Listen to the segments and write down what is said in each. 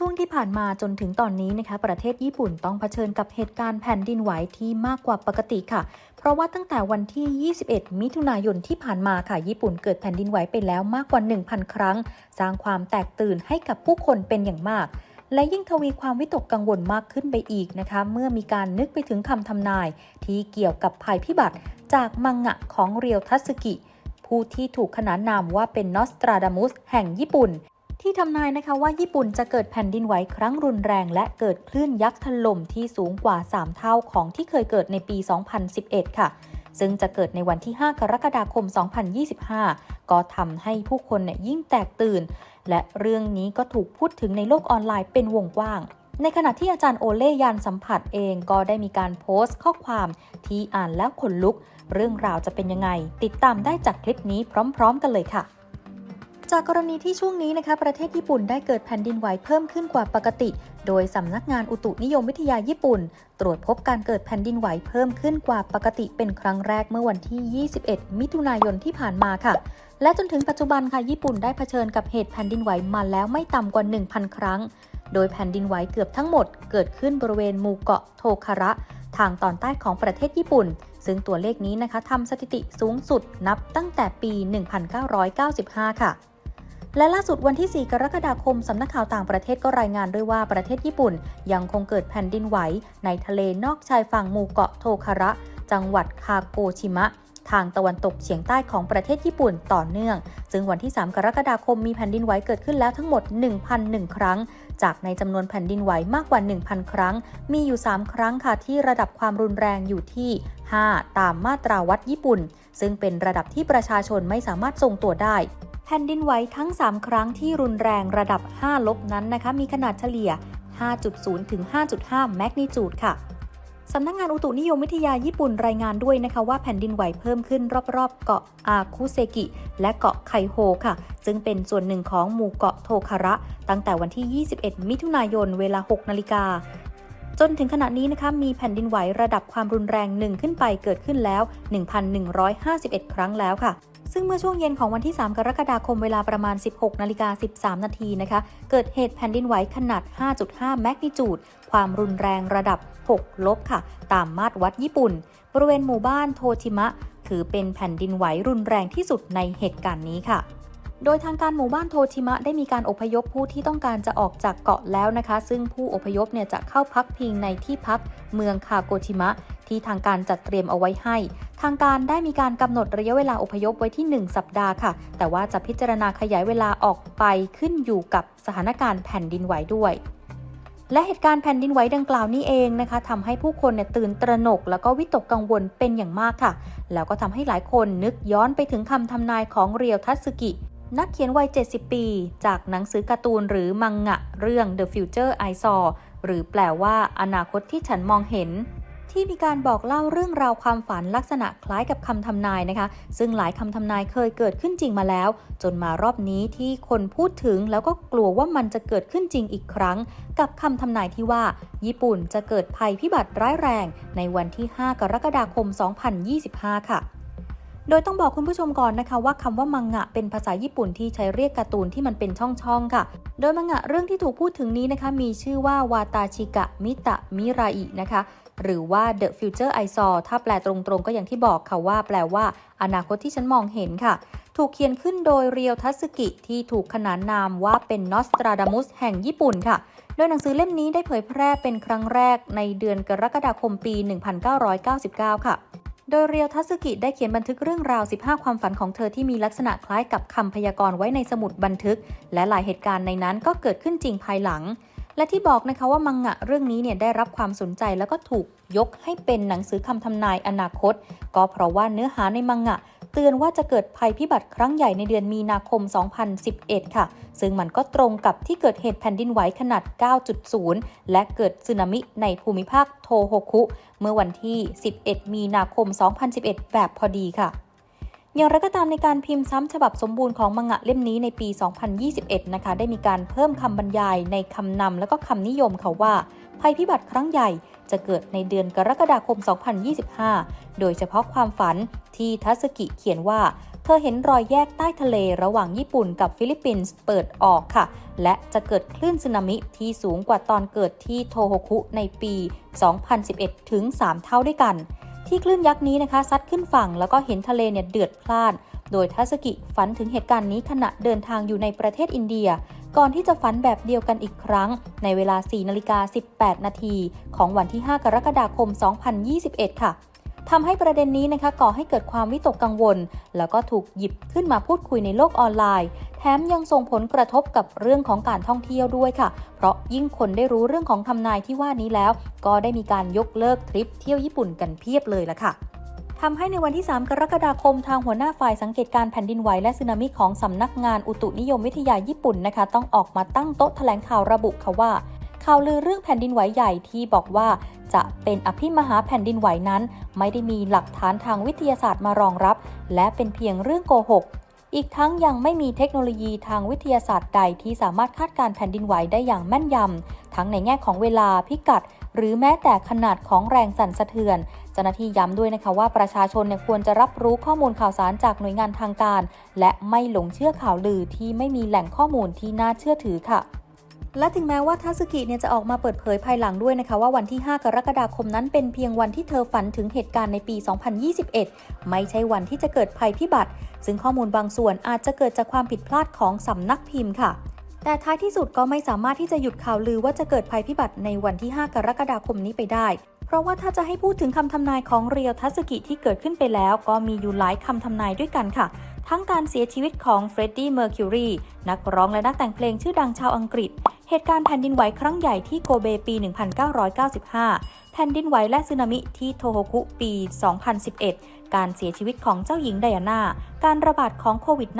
ช่วงที่ผ่านมาจนถึงตอนนี้นะคะ ประเทศญี่ปุ่นต้องเผชิญกับเหตุการณ์แผ่นดินไหวที่มากกว่าปกติค่ะ เพราะว่าตั้งแต่วันที่ 21 มิถุนายนที่ผ่านมาค่ะ ญี่ปุ่นเกิดแผ่นดินไหวไปแล้วมากกว่า 1,000 ครั้ง สร้างความแตกตื่นให้กับผู้คนเป็นอย่างมาก และยิ่งทวีความวิตกกังวลมากขึ้นไปอีกนะคะ เมื่อมีการนึกไปถึงคำทำนาย ที่เกี่ยวกับภัยพิบัติ จากมังงะของเรียวทัสกิผู้ที่ถูกขนานนามว่าเป็นนอสตราดามุสแห่งญี่ปุ่น ที่ทำนายนะคะว่าญี่ปุ่นจะเกิดแผ่นดินไหวครั้งรุนแรง และเกิดคลื่นยักษ์ถล่มที่สูงกว่า 3 เท่าของที่เคยเกิดในปี 2011 ค่ะ ซึ่งจะเกิดในวันที่ 5 กรกฎาคม 2025 ก็ทำให้ผู้คนเนี่ยยิ่งแตกตื่น และเรื่องนี้ก็ถูกพูดถึงในโลกออนไลน์เป็นวงกว้างในขณะที่อาจารย์โอเล่ยันสัมผัสเองก็ได้มีการโพสต์ข้อความที่อ่านแล้วขนลุก เรื่องราวจะเป็นยังไง ติดตามได้จากคลิปนี้พร้อม ๆ กันเลยค่ะ จากกรณีที่ช่วงนี้นะคะประเทศญี่ปุ่นได้เกิดแผ่นดินไหวเพิ่มขึ้นกว่าปกติ โดยสำนักงานอุตุนิยมวิทยาญี่ปุ่น ตรวจพบการเกิดแผ่นดินไหวเพิ่มขึ้นกว่าปกติเป็นครั้งแรกเมื่อวันที่ 21 มิถุนายนที่ผ่านมาค่ะ และจนถึงปัจจุบันค่ะญี่ปุ่นได้เผชิญกับเหตุแผ่นดินไหวมาแล้วไม่ต่ำกว่า 1,000 ครั้ง โดยแผ่นดินไหวเกือบทั้งหมด เกิดขึ้นบริเวณหมู่เกาะโทคาระ ทางตอนใต้ของประเทศญี่ปุ่น ซึ่งตัวเลขนี้นะคะทำสถิติสูงสุดนับตั้งแต่ปี 1995 ค่ะ และล่าสุดวันที่ 4 กรกฎาคม สำนักข่าวต่างประเทศก็รายงานด้วยว่าประเทศญี่ปุ่น ยังคงเกิดแผ่นดินไหว ในทะเลนอกชายฝั่งหมู่เกาะโทคาระ จังหวัดคาโกชิมะ ทางตะวันตกเฉียงใต้ของประเทศญี่ปุ่นต่อเนื่อง ซึ่งวันที่ 3 กรกฎาคมมีแผ่นดินไหวเกิดขึ้นแล้วทั้งหมด 1,001 ครั้ง จากในจำนวนแผ่นดินไหวมากกว่า 1,000 ครั้ง มีอยู่ 3 ครั้งค่ะที่ระดับความรุนแรงอยู่ที่ 5 ตามมาตราวัดญี่ปุ่น ซึ่งเป็นระดับที่ประชาชนไม่สามารถทรงตัวได้ แผ่นดินไหวทั้ง 3 ครั้งที่รุนแรงระดับ 5 ลบนั้นนะคะมีขนาดเฉลี่ย 5.0 ถึง 5.5 แมกนิจูดค่ะสำนักงงานอุตุนิยมวิทยาญี่ปุ่นรายงานด้วยนะคะว่าแผ่นดินไหวเพิ่มขึ้นรอบๆ เกาะอาคุเซกิ และเกาะไคโฮค่ะ ซึ่งเป็นส่วนหนึ่งของหมู่เกาะโทคาระ ตั้งแต่วันที่ 21 มิถุนายนเวลา 6 นาฬิกา จนถึงขณะนี้นะคะมีแผ่นดินไหวระดับความรุนแรงหนึ่งขึ้นไปเกิดขึ้นแล้ว 1,151 ครั้งแล้วค่ะ ซึ่งเมื่อช่วงเย็นของวันที่ 3 กรกฎาคมเวลาประมาณ 16นาฬิกา13 นาทีนะคะ เกิดเหตุแผ่นดินไหวขนาด 5.5 แมกนิจูด ความรุนแรงระดับ 6 ลบค่ะ ตามมาตรวัดญี่ปุ่น บริเวณหมู่บ้านโทชิมะ ถือเป็นแผ่นดินไหวรุนแรงที่สุดในเหตุการณ์นี้ค่ะ โดยทางการหมู่บ้านโทชิมะได้มีการอพยพผู้ที่ต้องการจะออกจากเกาะแล้วนะคะ ซึ่งผู้อพยพเนี่ยจะเข้าพักพิงในที่พักเมืองคาโกชิมะ ที่ทางการจัดเตรียมเอาไว้ให้ ทางการได้มีการกำหนดระยะเวลาอพยพไว้ที่ 1 สัปดาห์ค่ะ แต่ว่าจะพิจารณาขยายเวลาออกไปขึ้นอยู่กับสถานการณ์แผ่นดินไหวด้วยและเหตุการณ์แผ่นดินไหวดังกล่าวนี้เองนะคะทำให้ผู้คนเนี่ยตื่นตระหนก แล้วก็วิตกกังวลเป็นอย่างมากค่ะ แล้วก็ทำให้หลายคนนึกย้อนไปถึงคำทำนายของเรียวทัตสึกิ นักเขียนวัย 70 ปี จากหนังสือการ์ตูนหรือมังงะเรื่อง The Future I Saw หรือแปลว่าอนาคตที่ฉันมองเห็น ที่มีการบอกเล่าเรื่องราวความฝันลักษณะคล้ายกับคำทำนายนะคะ ซึ่งหลายคำทำนายเคยเกิดขึ้นจริงมาแล้ว จนมารอบนี้ที่คนพูดถึงแล้วก็กลัวว่ามันจะเกิดขึ้นจริงอีกครั้ง กับคำทำนายที่ว่า ญี่ปุ่นจะเกิดภัยพิบัติร้ายแรง ในวันที่ 5 กรกฎาคม 2025 ค่ะ โดยต้องบอกคุณผู้ชมก่อนนะคะว่าคำว่ามังงะเป็นภาษาญี่ปุ่นที่ใช้เรียกการ์ตูนที่มันเป็นช่องๆค่ะ โดยมังงะเรื่องที่ถูกพูดถึงนี้นะคะมีชื่อว่าวาตาชิกะมิตะมิราอินะคะหรือว่า The Future I Saw ถ้าแปลตรงๆ ก็อย่างที่บอกค่ะว่าแปลว่า อนาคตที่ฉันมองเห็นค่ะ ถูกเขียนขึ้นโดยเรียวทัสกิที่ถูกขนานนามว่าเป็นนอสตราดามุสแห่งญี่ปุ่นค่ะ โดยหนังสือเล่มนี้ได้เผยแพร่เป็นครั้งแรกในเดือนกรกฎาคมปี 1999 ค่ะ โดยเรียวทัสกิได้เขียนบันทึกเรื่องราว 15 ความฝันของเธอที่มีลักษณะคล้ายกับคำพยากรณ์ไว้ในสมุดบันทึก และหลายเหตุการณ์ในนั้นก็เกิดขึ้นจริงภายหลัง และที่บอกนะคะว่ามังงะเรื่องนี้เนี่ยได้รับความสนใจแล้วก็ถูกยกให้เป็นหนังสือคำทำนายอนาคต ก็เพราะว่าเนื้อหาในมังงะ ตือนว่าจะเกิดภัยพิบัติครั้งใหญ่ในเดือนมีนาคม 2011 ค่ะ ซึ่งมันก็ตรงกับที่เกิดเหตุแผ่นดินไหวขนาด 9.0 และเกิดสึนามิในภูมิภาคโทโฮคุ เมื่อวันที่ 11 มีนาคม 2011 แบบพอดีค่ะ อย่างไรก็ตามในการพิมพ์ซ้ำฉบับสมบูรณ์ของมังงะเล่มนี้ในปี 2021 นะคะ ได้มีการเพิ่มคำบรรยายในคำนำและก็คำนิยมค่ะว่า ภัยพิบัติครั้งใหญ่จะเกิดในเดือนกรกฎาคม 2025 โดยเฉพาะความฝันที่ทัสกิเขียนว่า เธอเห็นรอยแยกใต้ทะเลระหว่างญี่ปุ่นกับฟิลิปปินส์เปิดออกค่ะ และจะเกิดคลื่นสึนามิที่สูงกว่าตอนเกิดที่โทโฮคุในปี 2011 ถึง 3 เท่าด้วยกัน ที่คลื่นยักษ์นี้นะคะซัดขึ้นฝั่งแล้วก็เห็นทะเลเนี่ยเดือดพล่าน โดยทัสกิฝันถึงเหตุการณ์นี้ขณะเดินทางอยู่ในประเทศอินเดีย ก่อนที่จะฝันแบบเดียวกันอีกครั้ง ในเวลา4นาฬิกา18 นาทีของวันที่ 5 กรกฎาคม 2021 ค่ะ ทำให้ประเด็นนี้นะคะก่อให้เกิดความวิตกกังวล แล้วก็ถูกหยิบขึ้นมาพูดคุยในโลกออนไลน์ แถมยังส่งผลกระทบกับเรื่องของการท่องเที่ยวด้วยค่ะ เพราะยิ่งคนได้รู้เรื่องของทำนายที่ว่านี้แล้ว ก็ได้มีการยกเลิกทริปเที่ยวญี่ปุ่นกันเพียบเลยละค่ะทำให้ในวันที่ 3 กรกฎาคมทางหัวหน้าฝ่ายสังเกตการแผ่นดินไหวและสึนามิของสำนักงานอุตุนิยมวิทยาญี่ปุ่นนะคะ ต้องออกมาตั้งโต๊ะแถลงข่าวระบุค่ะว่า ข่าวลือเรื่องแผ่นดินไหวใหญ่ที่บอกว่าจะเป็นอภิมหาแผ่นดินไหวนั้น ไม่ได้มีหลักฐานทางวิทยาศาสตร์มารองรับ และเป็นเพียงเรื่องโกหก อีกทั้งยังไม่มีเทคโนโลยีทางวิทยาศาสตร์ใดที่สามารถคาดการแผ่นดินไหวได้อย่างแม่นยำ ทั้งในแง่ของเวลาพิกัด หรือแม้แต่ขนาดของแรงสั่นสะเทือนเจ้าหน้าที่ย้ำด้วยนะคะว่าประชาชนเนี่ยควรจะรับรู้ข้อมูลข่าวสารจากหน่วยงานทางการ และไม่หลงเชื่อข่าวลือที่ไม่มีแหล่งข้อมูลที่น่าเชื่อถือค่ะ และถึงแม้ว่าทัสกิเนี่ยจะออกมาเปิดเผยภายหลังด้วยนะคะ ว่าวันที่ 5 กรกฎาคมนั้นเป็นเพียงวันที่เธอฝันถึงเหตุการณ์ในปี 2021 ไม่ใช่วันที่จะเกิดภัยพิบัติ ซึ่งข้อมูลบางส่วนอาจจะเกิดจากความผิดพลาดของสำนักพิมพ์ค่ะ แต่ท้ายที่สุดก็ไม่สามารถที่จะหยุดข่าวลือว่าจะเกิดภัยพิบัติในวันที่ 5 กรกฎาคมนี้ไปได้ เพราะว่าถ้าจะให้พูดถึงคำทำนายของเรียวทัสกิที่เกิดขึ้นไปแล้ว ก็มีอยู่หลายคำทำนายด้วยกันค่ะ ทั้งการเสียชีวิตของเฟรดดี้เมอร์คิวรีนักร้องและนักแต่งเพลงชื่อดังชาวอังกฤษ เหตุการณ์แผ่นดินไหวครั้งใหญ่ที่โกเบปี 1995 แผ่นดินไหวและสึนามิที่โทโฮคุปี 2011 การเสียชีวิตของเจ้าหญิงไดอาน่า การระบาดของโควิด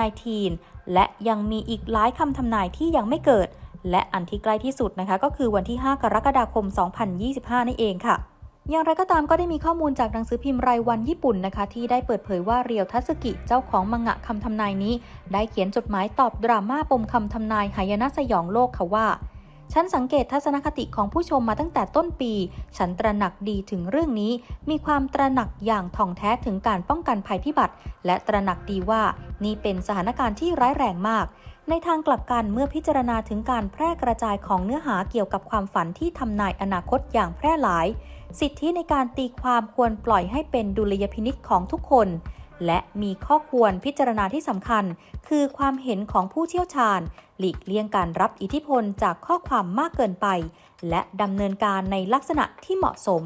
-19 และยังมีอีกหลายคำทำนายที่ยังไม่เกิด และอันที่ใกล้ที่สุดนะคะก็คือวันที่ 5 กรกฎาคม 2025นี่นเองค่ะ อย่างไรก็ตามก็ได้มีข้อมูลจากหนังสือพิมพ์รายวันญี่ปุ่นนะคะ ที่ได้เปิดเผยว่าเรียวทัสกิ เจ้าของมังงะคำทำนายนี้ ได้เขียนจดหมายตอบดราม่าปมคำทำนายหายนะสยองโลกค่ะว่า ฉันสังเกตทัศนคติของผู้ชมมาตั้งแต่ต้นปี ฉันตระหนักดีถึงเรื่องนี้ มีความตระหนักอย่างถ่องแท้ถึงการป้องกันภัยพิบัติ และตระหนักดีว่านี่เป็นสถานการณ์ที่ร้ายแรงมาก ในทางกลับกันเมื่อพิจารณาถึงการแพร่กระจายของเนื้อหาเกี่ยวกับความฝันที่ทำนายอนาคตอย่างแพร่หลาย สิทธิในการตีความควรปล่อยให้เป็นดุลยพินิษของทุกคนและมีข้อควรพิจารณาที่สำคัญ คือความเห็นของผู้เชี่ยวชาญ หลีกเลี่ยงการรับอิทธิพลจากข้อความมากเกินไป และดำเนินการในลักษณะที่เหมาะสม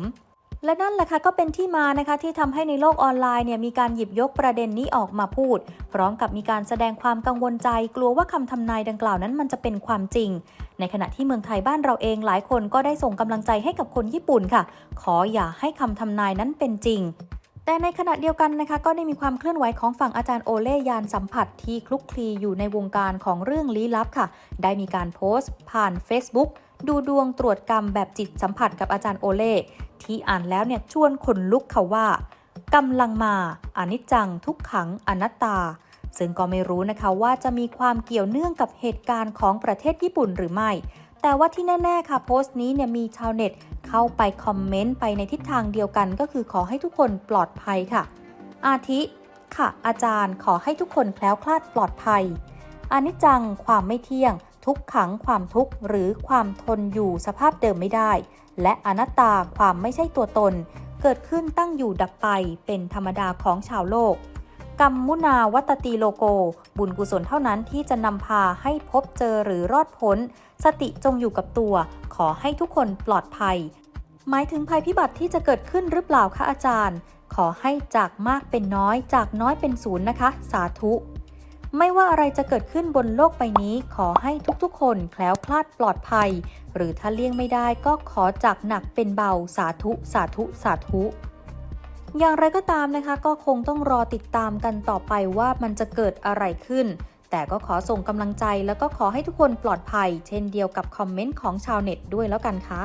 และนั่นแหละค่ะก็เป็นที่มานะคะที่ทำให้ในโลกออนไลน์เนี่ยมีการหยิบยกประเด็นนี้ออกมาพูด พร้อมกับมีการแสดงความกังวลใจ กลัวว่าคำทำนายดังกล่าวนั้นมันจะเป็นความจริง ในขณะที่เมืองไทยบ้านเราเองหลายคนก็ได้ส่งกำลังใจให้กับคนญี่ปุ่นค่ะ ขออย่าให้คำทำนายนั้นเป็นจริง แต่ในขณะเดียวกันนะคะก็ได้มีความเคลื่อนไหวของฝั่งอาจารย์โอเล่ยานสัมผัสที่คลุกคลีอยู่ในวงการของเรื่องลี้ลับค่ะ ได้มีการโพสต์ ผ่าน Facebook ดูดวงตรวจกรรมแบบจิตสัมผัสกับอาจารย์โอเล่ที่อ่านแล้วเนี่ยชวนขนลุกค่ะว่ากำลังมาอนิจจังทุกขังอนัตตา ซึ่งก็ไม่รู้นะคะว่าจะมีความเกี่ยวเนื่องกับเหตุการณ์ของประเทศญี่ปุ่นหรือไม่ แต่ว่าที่แน่ ๆ ค่ะโพสต์นี้เนี่ยมีชาวเน็ต เข้าไปคอมเมนต์ไปในทิศทางเดียวกัน ก็คือขอให้ทุกคนปลอดภัยค่ะ อาทิ ค่ะ อาจารย์ขอให้ทุกคนแคล้วคลาดปลอดภัยอนิจจังความไม่เที่ยง ทุกขังความทุกข์หรือความทนอยู่สภาพเดิมไม่ได้ และอนัตตาความไม่ใช่ตัวตน เกิดขึ้นตั้งอยู่ดับไปเป็นธรรมดาของชาวโลกกรรมมุนาวัตตีโลโก บุญกุศลเท่านั้นที่จะนำพาให้พบเจอหรือรอดพ้น สติจงอยู่กับตัว ขอให้ทุกคนปลอดภัย หมายถึงภัยพิบัติที่จะเกิดขึ้นหรือเปล่าคะอาจารย์ ขอให้จากมากเป็นน้อย จากน้อยเป็นศูนย์นะคะ สาธุ ไม่ว่าอะไรจะเกิดขึ้นบนโลกใบนี้ ขอให้ทุกๆ คนแคล้วคลาดปลอดภัย หรือถ้าเลี่ยงไม่ได้ก็ขอจากหนักเป็นเบาสาธุ สาธุ สาธุอย่างไรก็ตามนะคะ ก็คงต้องรอติดตามกันต่อไปว่ามันจะเกิดอะไรขึ้น แต่ก็ขอส่งกำลังใจแล้วก็ขอให้ทุกคนปลอดภัย เช่นเดียวกับคอมเมนต์ของชาวเน็ตด้วยแล้วกันค่ะ